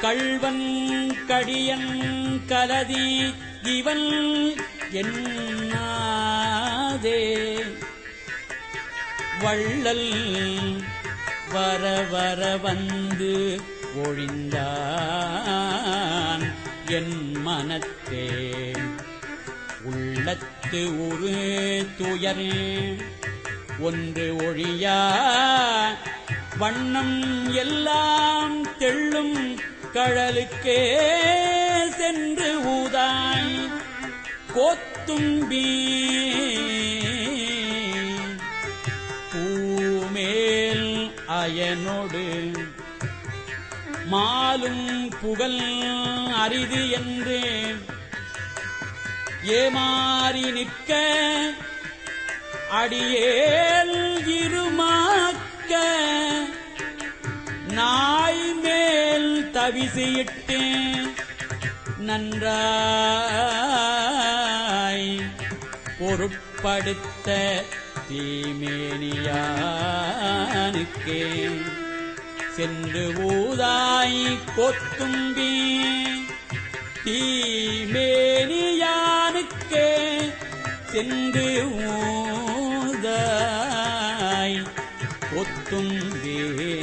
கள்வன் கடியன் கலதி இவன் என்னாதே? வள்ளல் வர வர வந்து ஒழிந்தான் என் மனத்தே. உள்ளத்து ஒரு துயர் ஒன்று ஒழியா வண்ணம் எல்லாம் கழலுக்கே சென்று ஊதாய் கோத்தும்பி பூமேல் அயனோடு மாலும் புகழ் அரிது என்று ஏமாறி நிற்க அடியேல் இருமா மேல் நன்றாய் பொருட்படுத்த தீமேனியானுக்கே. சென்று ஊதாய் கொத்தும்பி தீமேனியானுக்கே. சென்று ஊதாய் கொத்தும்பே